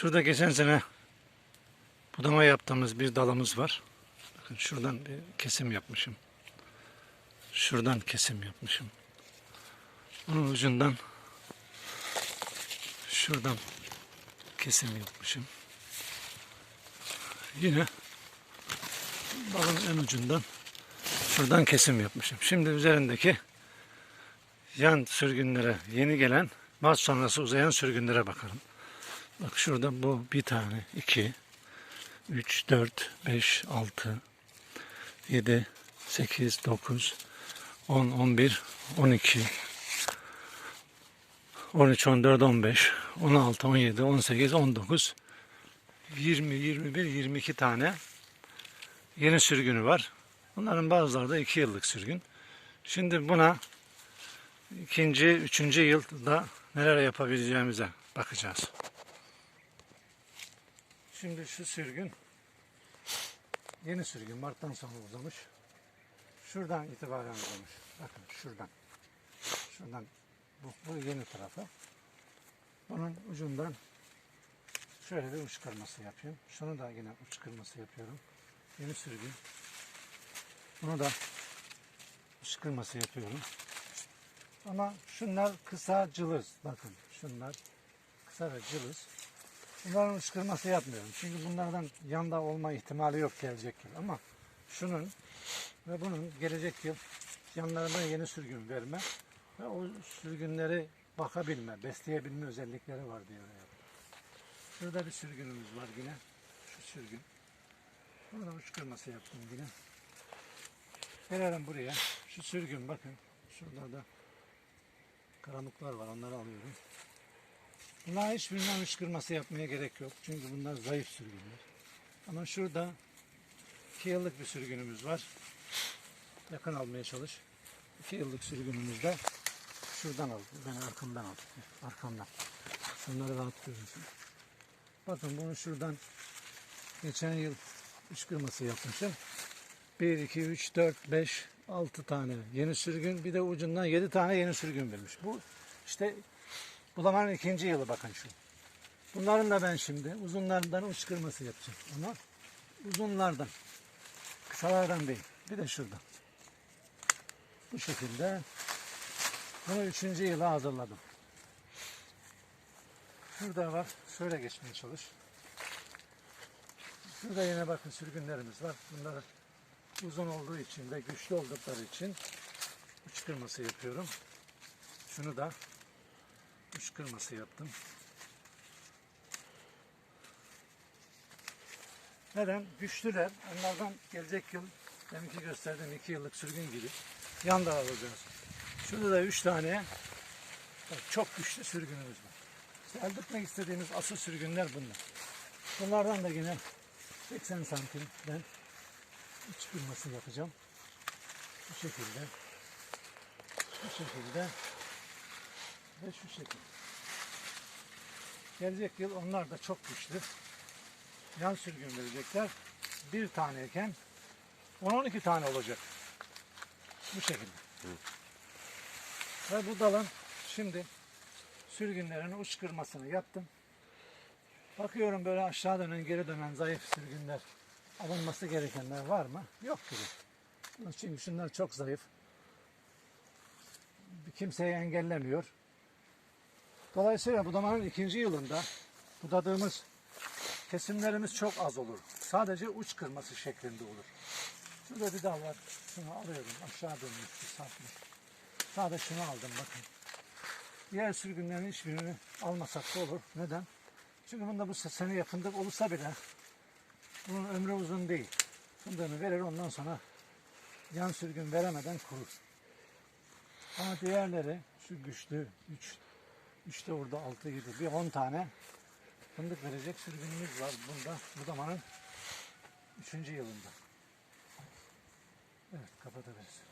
Şurada geçen sene budama yaptığımız bir dalımız var. Bakın şuradan bir kesim yapmışım. Şuradan kesim yapmışım. Onun ucundan şuradan kesim yapmışım. Yine dalın en ucundan şuradan kesim yapmışım. Şimdi üzerindeki yan sürgünlere yeni gelen baz sonrası uzayan sürgünlere bakalım. Bak şurada bu bir tane, iki, üç, dört, beş, altı, yedi, sekiz, dokuz, on, on bir, on iki, on üç, on dört, on beş, on altı, on yedi, on sekiz, on dokuz, yirmi, yirmi bir, yirmi iki tane yeni sürgünü var. Bunların bazıları da iki yıllık sürgün. Şimdi buna ikinci, üçüncü yılda neler yapabileceğimize bakacağız. Şimdi şu sürgün yeni sürgün Mart'tan sonra uzamış. Şuradan itibaren uzamış. Bakın şuradan. Şuradan bu, bu yeni tarafı. Bunun ucundan şöyle bir uç kırması yapıyorum. Şunu da yine uç yapıyorum. Yeni sürgün. Bunu da uç yapıyorum. Ama şunlar kısa cılız. Bakın şunlar kısa ve cılız. Bunların ışkırması yapmıyorum. Çünkü bunlardan yanda olma ihtimali yok gelecek yıl. Ama şunun ve bunun gelecek yıl yanlarına yeni sürgün verme ve o sürgünleri bakabilme, besleyebilme özellikleri var diye. Şurada bir sürgünümüz var yine. Şu sürgün. Burada uçkırması yaptım yine. Gelelim buraya. Şu sürgün bakın. Şurada da karanlıklar var. Onları alıyorum. Bunlar hiçbirinden ışkırması yapmaya gerek yok. Çünkü bunlar zayıf sürgünler. Ama şurada iki yıllık bir sürgünümüz var. Yakın almaya çalış. İki yıllık sürgünümüz de şuradan al. Ben arkamdan al. Arkamdan. Şunları rahat görürsün. Bakın bunu şuradan geçen yıl ışkırması yapmışım. 1, 2, 3, 4, 5, 6 tane yeni sürgün. Bir de ucundan 7 tane yeni sürgün vermiş. Bu işte Bulamanın ikinci yılı bakın şu. Bunların da ben şimdi uzunlardan uç kırması yapacağım. Ama uzunlardan. Kısalardan değil. Bir de şuradan. Bu şekilde bunu üçüncü yıla hazırladım. Şurada var. Şöyle geçmeye çalış. Şurada yine bakın sürgünlerimiz var. Bunlar uzun olduğu için ve güçlü oldukları için uç kırması yapıyorum. Şunu da Üç kırması yaptım. Neden? Güçlüler. Onlardan gelecek yıl deminki gösterdiğim iki yıllık sürgün gibi yan da alacağız. Şurada da üç tane bak, çok güçlü sürgünümüz var. İşte elde etmek istediğimiz asıl sürgünler bunlar. Bunlardan da yine 80 santim ben üç kırması yapacağım. Bu şekilde. Bu şekilde ve şu şekilde. Gelecek yıl onlar da çok güçlü. Yan sürgün verecekler. Bir taneyken 10-12 tane olacak. Bu şekilde. Ve bu dalın şimdi sürgünlerin uç kırmasını yaptım. Bakıyorum böyle aşağı dönen geri dönen zayıf sürgünler alınması gerekenler var mı? Yok gibi. Çünkü şunlar çok zayıf. Kimseyi engellemiyor. Dolayısıyla budamanın ikinci yılında budadığımız kesimlerimiz çok az olur. Sadece uç kırması şeklinde olur. Şurada bir dal var. Şunu alıyorum. Aşağı dönmüş, bir sarkmış. Sadece şunu aldım bakın. Diğer sürgünlerin hiçbirini almasak da olur. Neden? Çünkü bunda bu sene fındık olursa bile bunun ömrü uzun değil. Fındığını verir ondan sonra yan sürgün veremeden kurur. Ama diğerleri şu güçlü, üç işte orada 6 7 bir 10 tane fındık verecek sürgünümüz var bunda budamanın 3. yılında. Evet kapatabiliriz.